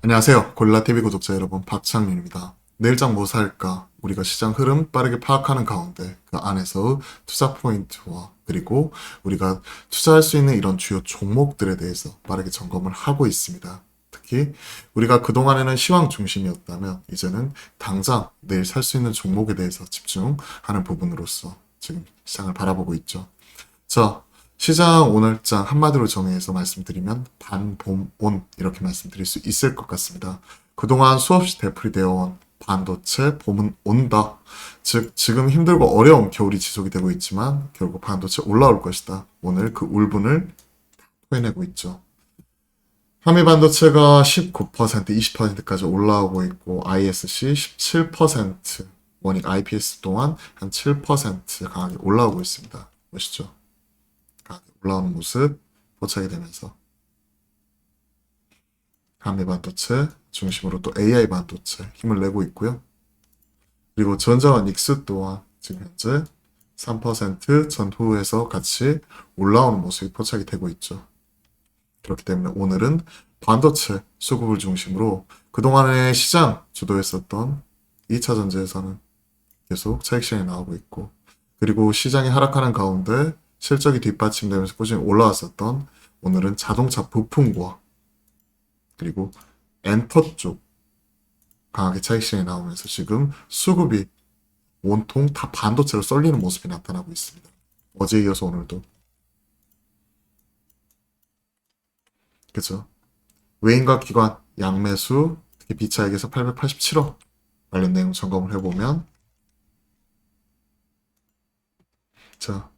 안녕하세요. 골라TV 구독자 여러분, 박창윤입니다. 내일장 뭐 살까? 우리가 시장 흐름 빠르게 파악하는 가운데 그 안에서 투자 포인트와 그리고 우리가 투자할 수 있는 이런 주요 종목들에 대해서 빠르게 점검을 하고 있습니다. 특히 우리가 그동안에는 시황 중심이었다면 이제는 당장 내일 살 수 있는 종목에 대해서 집중하는 부분으로서 지금 시장을 바라보고 있죠. 자, 시장 오늘장 한마디로 정의해서 말씀드리면 반봄 온 이렇게 말씀드릴 수 있을 것 같습니다. 그동안 수없이 되풀이되어 온 반도체 봄은 온다. 즉 지금 힘들고 어려운 겨울이 지속이 되고 있지만 결국 반도체 올라올 것이다. 오늘 그 울분을 토해내고 있죠. 한미 반도체가 19%, 20%까지 올라오고 있고 ISC 17%, 원익 IPS 또한 한 7% 강하게 올라오고 있습니다. 보시죠. 강하게 올라오는 모습 포착이 되면서 한미 반도체 중심으로 또 AI 반도체 힘을 내고 있고요. 그리고 전자와 닉스 또한 지금 현재 3% 전후에서 같이 올라오는 모습이 포착이 되고 있죠. 그렇기 때문에 오늘은 반도체 수급을 중심으로 그동안의 시장 주도했었던 2차 전지에서는 계속 차익 시장이 나오고 있고 그리고 시장이 하락하는 가운데 실적이 뒷받침되면서 꾸준히 올라왔었던 오늘은 자동차 부품과 그리고 엔터 쪽 강하게 차익 시장이 나오면서 지금 수급이 온통 다 반도체로 쏠리는 모습이 나타나고 있습니다. 어제 이어서 오늘도 그죠? 외인과 기관 양매수 특히 비차익에서 887억 관련 내용 점검을 해보면 자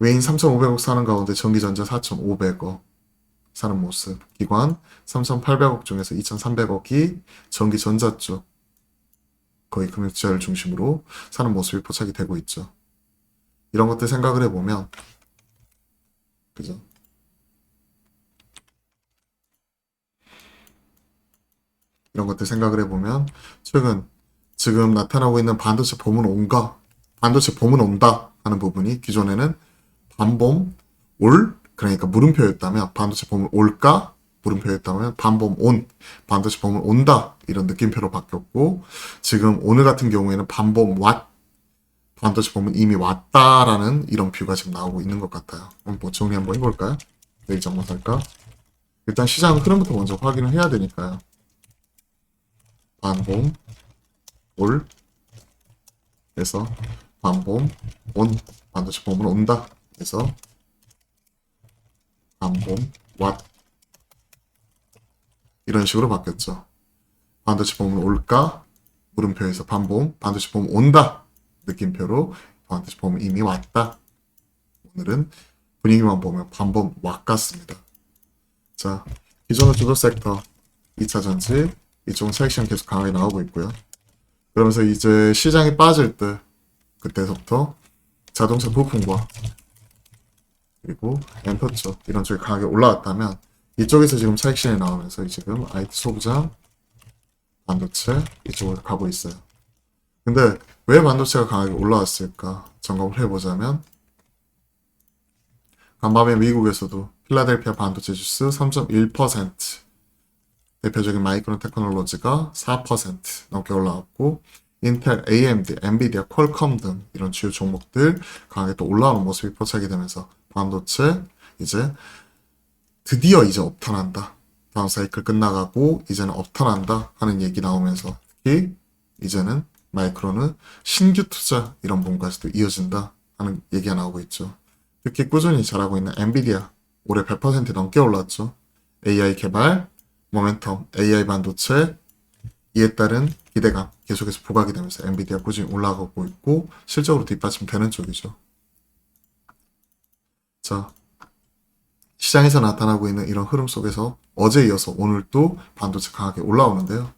외인 3,500억 사는 가운데 전기전자 4,500억 사는 모습 기관 3,800억 중에서 2,300억이 전기전자 쪽 거의 금융 투자를 중심으로 사는 모습이 포착이 되고 있죠. 이런 것들 생각을 해보면 그죠? 이런 것들 생각을 해보면 최근 지금 나타나고 있는 반도체 봄은 온가 반도체 봄은 온다 하는 부분이 기존에는 반봄 올 그러니까 물음표였다면 반도체 봄은 올까 물음표였다면 반봄 온 반도체 봄은 온다 이런 느낌표로 바뀌었고 지금 오늘 같은 경우에는 반봄 왔 반도체 봄은 이미 왔다라는 이런 뷰가 지금 나오고 있는 것 같아요. 한번 뭐 정리 한번 해볼까요? 내일 정말 할까? 일단 시장 흐름부터 먼저 확인을 해야 되니까요. 반봄 올 그래서 반봄 온 반도체 봄은 온다 그래서 반봄 왓. 이런 식으로 바뀌었죠. 반도체 봄은 올까? 물음표에서 반봄 반도체 봄은 온다. 느낌표로 반도체 봄은 이미 왔다. 오늘은 분위기만 보면 반봄 왓 같습니다. 자 기존의 주도 섹터 2차 전지 이쪽은 시장 계속 강하게 나오고 있고요. 그러면서 이제 시장이 빠질 때 그때부터 자동차 부품과 그리고 엔터 쪽 이런 쪽이 강하게 올라왔다면 이쪽에서 지금 차익 시장이 나오면서 지금 IT 소부장 반도체 이쪽으로 가고 있어요. 근데 왜 반도체가 강하게 올라왔을까 점검을 해보자면 간밤에 미국에서도 필라델피아 반도체 지수 3.1% 대표적인 마이크론 테크놀로지가 4% 넘게 올라왔고 인텔, AMD, 엔비디아, 퀄컴 등 이런 주요 종목들 강하게 또 올라오는 모습이 포착이 되면서 반도체 이제 드디어 이제 업턴한다. 다음 사이클 끝나가고 이제는 업턴한다 하는 얘기 나오면서 특히 이제는 마이크론은 신규 투자 이런 부분까지도 이어진다 하는 얘기가 나오고 있죠. 특히 꾸준히 잘하고 있는 엔비디아 올해 100% 넘게 올랐죠. AI 개발, 모멘텀, AI 반도체, 이에 따른 기대감 계속해서 부각이 되면서 엔비디아 꾸준히 올라가고 있고 실적으로 뒷받침되는 쪽이죠. 자, 시장에서 나타나고 있는 이런 흐름 속에서 어제 이어서 오늘 또 반도체 강하게 올라오는데요.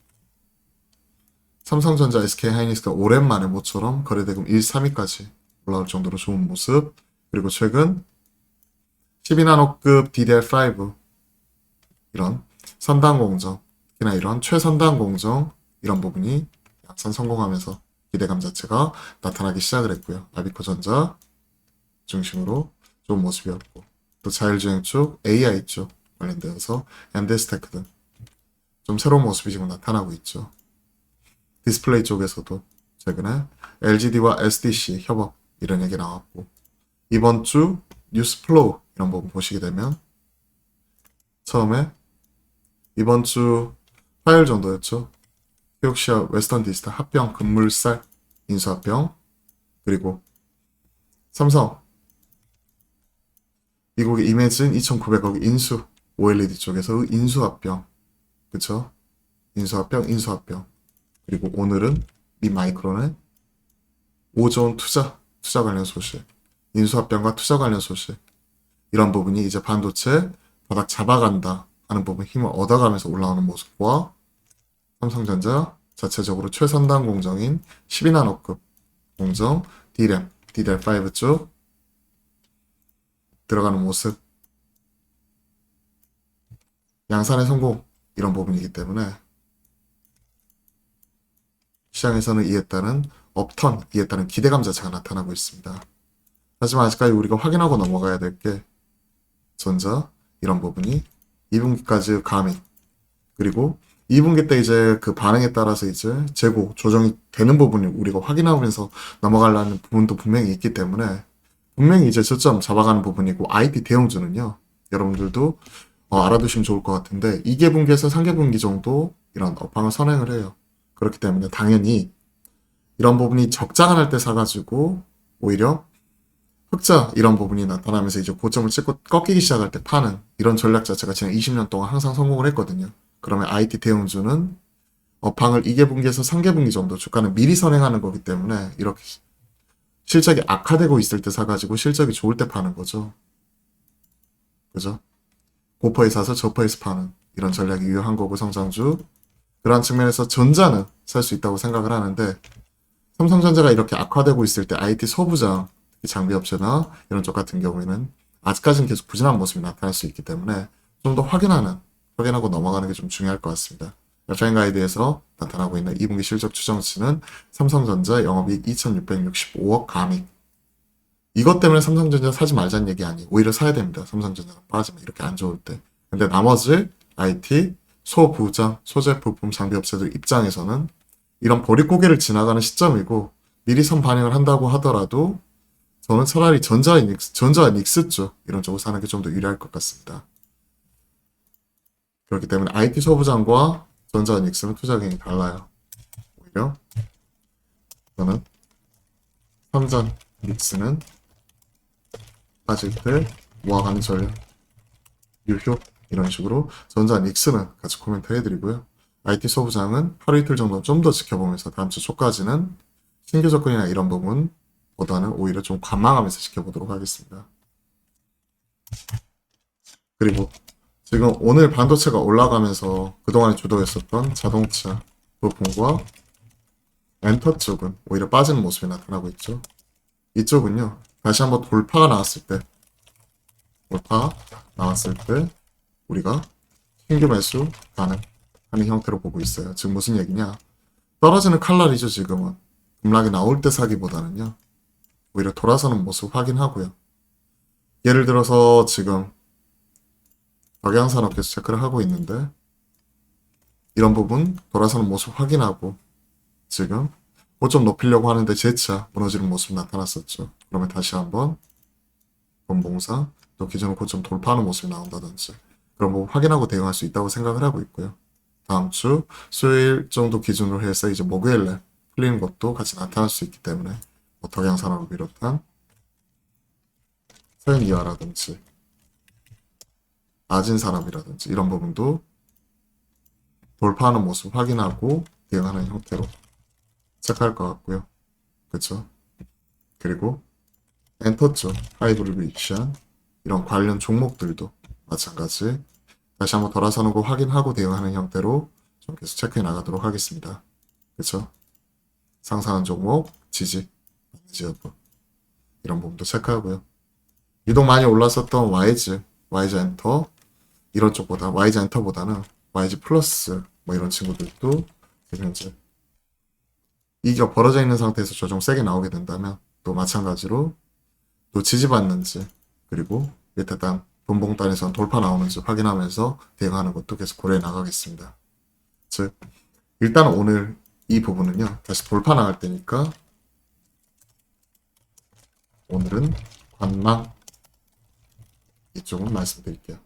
삼성전자, SK하이닉스가 오랜만에 모처럼 거래대금 1, 3위까지 올라올 정도로 좋은 모습 그리고 최근 12나노급 DDR5 이런 선단 공정, 특히나 이런 최선단 공정 이런 부분이 약산 성공하면서 기대감 자체가 나타나기 시작을 했고요. 아비코 전자 중심으로 좋은 모습이었고 또 자율주행 쪽, AI 쪽 관련되어서 엠데스테크 등 좀 새로운 모습이 지금 나타나고 있죠. 디스플레이 쪽에서도 최근에 LGD와 SDC 협업 이런 얘기 나왔고 이번 주 뉴스 플로우 이런 부분 보시게 되면 처음에 이번 주 화요일 정도였죠. 키옥시아 웨스턴 디지털 합병 금물살 인수합병 그리고 삼성 미국의 이매진 2,900억 인수 OLED 쪽에서 인수합병. 그쵸? 인수합병 인수합병. 그리고 오늘은 미 마이크론의 5조 원 투자 투자 관련 소식. 인수합병과 투자 관련 소식. 이런 부분이 이제 반도체 바닥 잡아간다 하는 부분 힘을 얻어가면서 올라오는 모습과 삼성전자 자체적으로 최선단 공정인 12나노급 공정 D램 DDR5 쪽 들어가는 모습 양산의 성공 이런 부분이기 때문에 시장에서는 이에 따른 업턴, 이에 따른 기대감 자체가 나타나고 있습니다. 하지만 아직까지 우리가 확인하고 넘어가야 될 게 전자 이런 부분이 2분기까지 감익 그리고 2분기 때 이제 그 반응에 따라서 이제 재고 조정이 되는 부분이 우리가 확인하면서 넘어가려는 부분도 분명히 있기 때문에 분명히 이제 저점 잡아가는 부분이고 IT 대형주는요 여러분들도 어, 알아두시면 좋을 것 같은데 2개 분기에서 3개 분기 정도 이런 업황을 선행을 해요. 그렇기 때문에 당연히 이런 부분이 적자가 날 때 사가지고 오히려 흑자 이런 부분이 나타나면서 이제 고점을 찍고 꺾이기 시작할 때 파는 이런 전략 자체가 지난 20년 동안 항상 성공을 했거든요. 그러면 IT 대형주는 업황을 2개 분기에서 3개 분기 정도 주가는 미리 선행하는 거기 때문에 이렇게 실적이 악화되고 있을 때 사가지고 실적이 좋을 때 파는 거죠. 그죠? 고퍼에 사서 저퍼에서 파는 이런 전략이 유효한 거고 성장주 그러한 측면에서 전자는 살 수 있다고 생각을 하는데 삼성전자가 이렇게 악화되고 있을 때 IT 소부장 장비업체나 이런 쪽 같은 경우에는 아직까지는 계속 부진한 모습이 나타날 수 있기 때문에 좀 더 확인하는 확인하고 넘어가는 게 좀 중요할 것 같습니다. FN 가이드에서 나타나고 있는 2분기 실적 추정치는 삼성전자 영업이익 2,665억 감익 이것 때문에 삼성전자 사지 말자는 얘기 아니에요. 오히려 사야 됩니다. 삼성전자가 빠지면 이렇게 안 좋을 때. 근데 나머지 IT, 소부장, 소재, 부품, 장비 업체들 입장에서는 이런 보릿고개를 지나가는 시점이고 미리 선 반영을 한다고 하더라도 저는 차라리 전자 닉스, 전자 닉스 쪽 이런 쪽을 사는 게 좀 더 유리할 것 같습니다. 그렇기 때문에 IT 소부장과 전자 닉스는 투자 경이 달라요. 오히려 저는 삼전 닉스는 빠질 때 모아가는 유효 이런 식으로 전자 닉스는 같이 코멘트 해드리고요. IT 소부장은 하루 이틀 정도 좀 더 지켜보면서 다음 주 초까지는 신규 접근이나 이런 부분보다는 오히려 좀 관망하면서 지켜보도록 하겠습니다. 그리고 지금 오늘 반도체가 올라가면서 그동안 주도했었던 자동차 부품과 엔터 쪽은 오히려 빠지는 모습이 나타나고 있죠. 이쪽은요, 다시 한번 돌파가 나왔을 때, 돌파 나왔을 때, 우리가 신규 매수 가능하는 형태로 보고 있어요. 지금 무슨 얘기냐? 떨어지는 칼날이죠, 지금은. 급락이 나올 때 사기보다는요, 오히려 돌아서는 모습 확인하고요. 예를 들어서 지금 박양산업계에서 체크를 하고 있는데, 이런 부분 돌아서는 모습 확인하고, 지금 고점 높이려고 하는데 재차 무너지는 모습 나타났었죠. 그러면 다시 한번 본봉사 또 기존의 고점 돌파하는 모습이 나온다든지 그런 부분 확인하고 대응할 수 있다고 생각을 하고 있고요. 다음 주 수요일 정도 기준으로 해서 이제 목요일에 풀리는 것도 같이 나타날 수 있기 때문에 뭐 덕양산업을 비롯한 서현 이화라든지 아진산업이라든지 이런 부분도 돌파하는 모습 확인하고 대응하는 형태로 체크할 것 같고요. 그쵸? 그리고 엔터 쪽 하이브를 위치한 이런 관련 종목들도 마찬가지 다시 한번 돌아서는 거 확인하고 대응하는 형태로 좀 계속 체크해 나가도록 하겠습니다. 그쵸? 상상한 종목, 지지, 여부 이런 부분도 체크하고요. 유독 많이 올랐었던 YG, YG 엔터 이런 쪽보다 YG 엔터보다는 YG 플러스 뭐 이런 친구들도 지금 현재 이가 벌어져 있는 상태에서 조정 세게 나오게 된다면 또 마찬가지로 또 지지받는지 그리고 밑에 단 분봉단에서 돌파 나오는지 확인하면서 대응하는 것도 계속 고려해 나가겠습니다. 즉 일단 오늘 이 부분은요 다시 돌파 나갈 때니까 오늘은 관망 이쪽은 말씀드릴게요.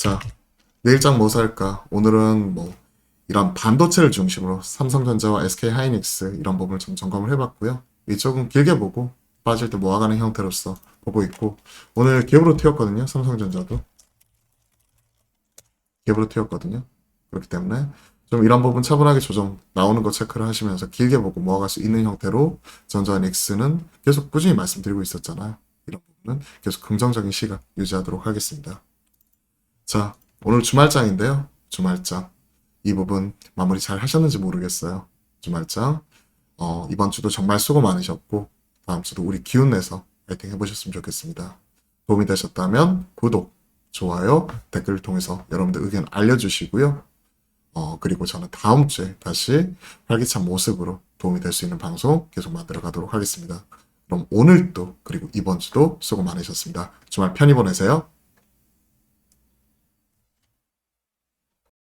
자 내일장 뭐 살까? 오늘은 뭐 이런 반도체를 중심으로 삼성전자와 SK 하이닉스 이런 부분을 좀 점검을 해봤고요. 이쪽은 길게 보고 빠질 때 모아가는 형태로서 보고 있고 오늘 갭으로 튀었거든요. 삼성전자도 갭으로 튀었거든요. 그렇기 때문에 좀 이런 부분 차분하게 조정 나오는 거 체크를 하시면서 길게 보고 모아갈 수 있는 형태로 전자와 닉스는 계속 꾸준히 말씀드리고 있었잖아요. 이런 부분은 계속 긍정적인 시각 유지하도록 하겠습니다. 자, 오늘 주말장인데요. 주말장. 이 부분 마무리 잘 하셨는지 모르겠어요. 주말장. 어, 이번 주도 정말 수고 많으셨고, 다음 주도 우리 기운 내서 파이팅 해보셨으면 좋겠습니다. 도움이 되셨다면 구독, 좋아요, 댓글을 통해서 여러분들 의견 알려주시고요. 어, 그리고 저는 다음 주에 다시 활기찬 모습으로 도움이 될 수 있는 방송 계속 만들어 가도록 하겠습니다. 그럼 오늘도 그리고 이번 주도 수고 많으셨습니다. 주말 편히 보내세요.